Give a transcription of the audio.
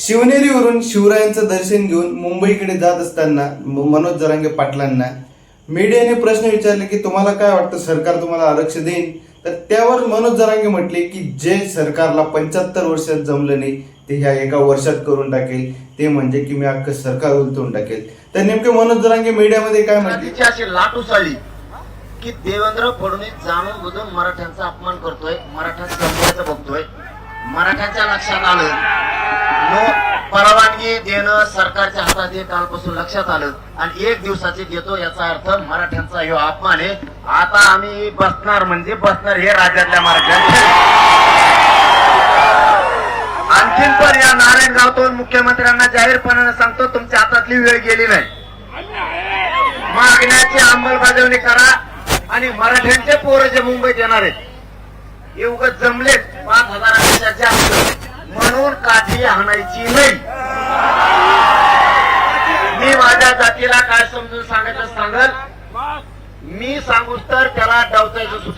शिवनेरीवरून शिवरायांचं दर्शन घेऊन मुंबईकडे जात असताना मनोज जरांगे पाटलांना मीडियाने प्रश्न विचारले की तुम्हाला काय वाटतं सरकार तुम्हाला आरक्षण देईन? तर त्यावर मनोज जरांगे म्हटले की जे सरकारला पंच्याहत्तर वर्षात जमलं नाही ते ह्या एका वर्षात करून टाकेल. ते म्हणजे की मी अख्खं सरकार उलटून टाकेल. तर नेमके मनोज जरांगे मीडियामध्ये काय म्हटले? अशी लाट उसळली की देवेंद्र फडणवीस जाणून बुजून मराठ्यांचा अपमान करतोय मराठ्यांचा बघतोय मराठ्यांच्या लक्षात आलं. देणं सरकारच्या हातात हे कालपासून लक्षात आलं. आणि एक दिवसाचे देतो याचा अर्थ मराठ्यांचा ह्यो अपमान आहे. आता आम्ही बसणार म्हणजे बसणार हे राज्यातल्या मराठ्यांचे. आणखीन पण या नारायणगावतून मुख्यमंत्र्यांना जाहीरपणाने सांगतो तुमच्या हातातली वेळ गेली नाही. मागण्याची अंमलबजावणी करा आणि मराठ्यांचे पोरं जे मुंबईत येणार आहेत हे उगत जमलेत. पाच हजारापेक्षा जास्त. म्हणून काठी हाणायची नाही. माझ्या जातीला काय समजून सांगायचं सांगल? मी सांगू तर त्याला डावचायचं